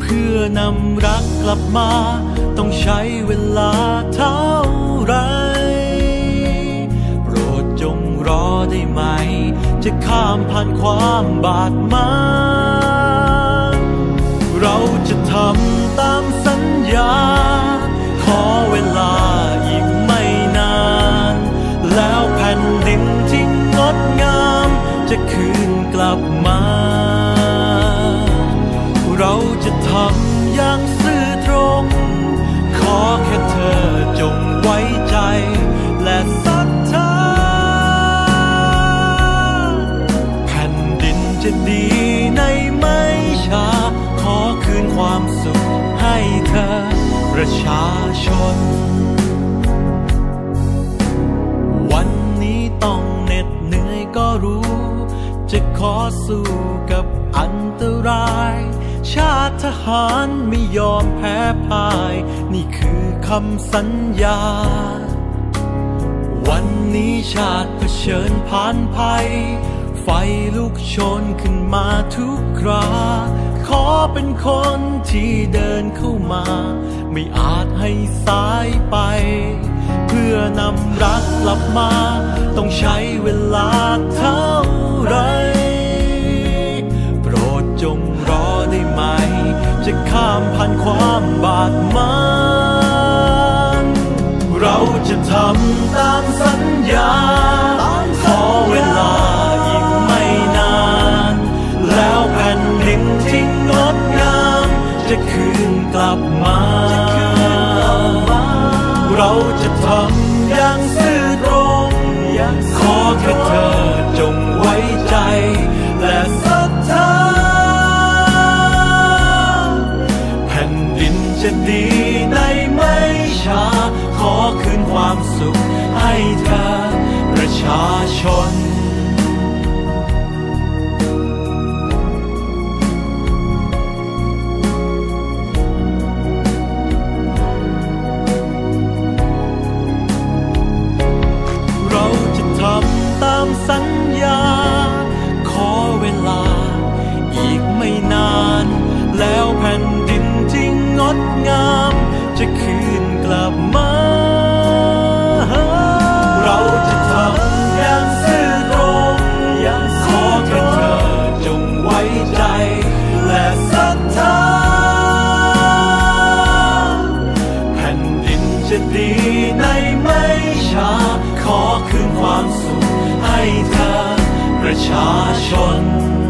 เพื่อนำรักกลับมา ต้องใช้เวลาเท่าไร โปรดจงรอได้ไหม จะข้ามผ่านความบาดหมาง ความสุขให้เธอประชาชน วันนี้ต้องเหน็ดเหนื่อยก็รู้ จะขอสู้กับอันตราย ชาติทหารไม่ยอมแพ้พ่าย นี่คือคำสัญญา วันนี้ชาติเผชิญผ่านภัย ไฟลุกโชนขึ้นมาทุกครา ขอเป็นคนที่เดินเข้ามา ไม่อาจให้สายไป เพื่อนำรักกลับมา ต้องใช้เวลาเท่าไร โปรดจงรอได้ไหม จะข้ามผ่านความบาดหมางเราจะทำตามสัญญา เรำ ปร